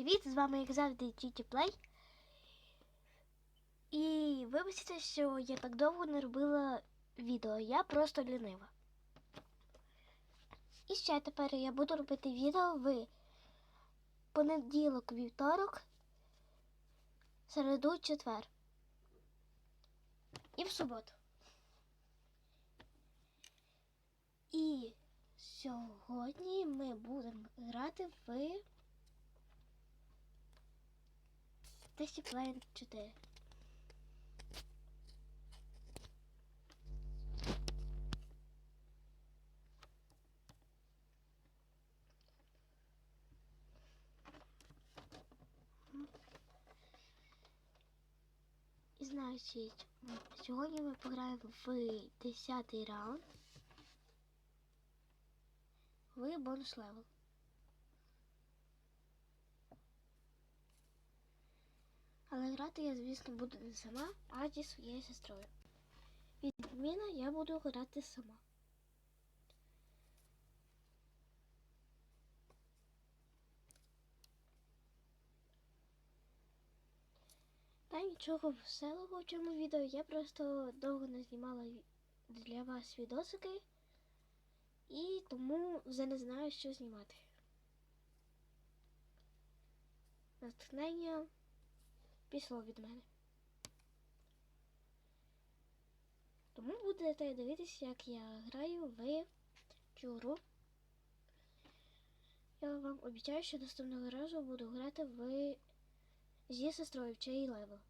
Привіт! З вами як завжди GT Play. І вибачте, що я так довго не робила відео. Я просто лінива. І ще тепер я буду робити відео в понеділок, вівторок, середу, четвер. І в суботу. І сьогодні ми будемо грати в Discipline 4. І значить, сьогодні ми пограємо в 10 раунд в бонус левел. Але грати я, звісно, буду не сама, а зі своєю сестрою. Відміна я буду грати сама. Та нічого веселого в цьому відео. Я просто довго не знімала для вас відосики. І тому вже не знаю, що знімати. Натхнення пішло від мене. Тому будете дивитися, як я граю в цю. Я вам обіцяю, що наступного разу буду грати в зі сестрою в чий левел.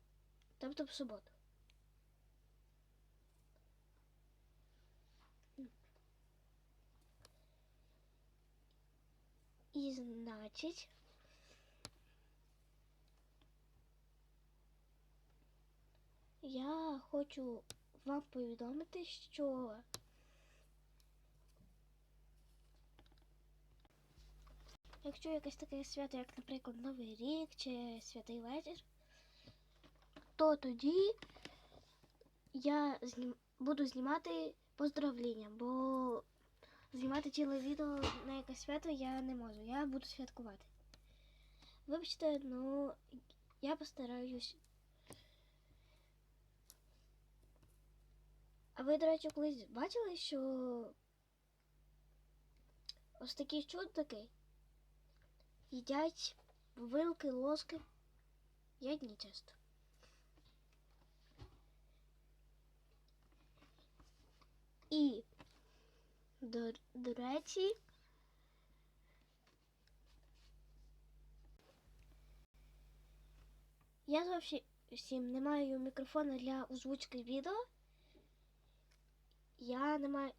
Тобто в суботу. І значить. Я хочу вам повідомити, що якщо якесь таке свято, як, наприклад, Новий рік чи Святий Вечір, то тоді я знім... буду знімати поздравлення, бо знімати ціле відео на якесь свято я не можу. Я буду святкувати. Вибачте, ну я постараюсь. А ви, до речі, колись бачили, що ось такі чудики їдять вилки, ложки. Я не часто. І, до, до речі, я зовсім не маю мікрофона для озвучки відео. Я не маю.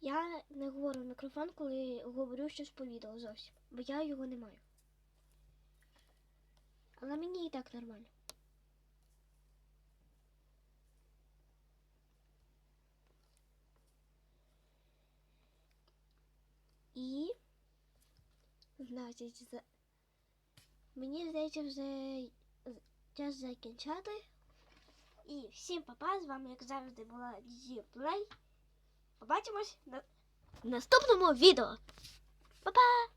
Я не говорю в мікрофон, коли говорю щось по відео зовсім, бо я його не маю. Але мені і так нормально. І, значить, за... мені здається, вже час закінчати. І всім папа, з вами, як завжди, була Дізі Плей. Побачимось на наступному відео. Па-па!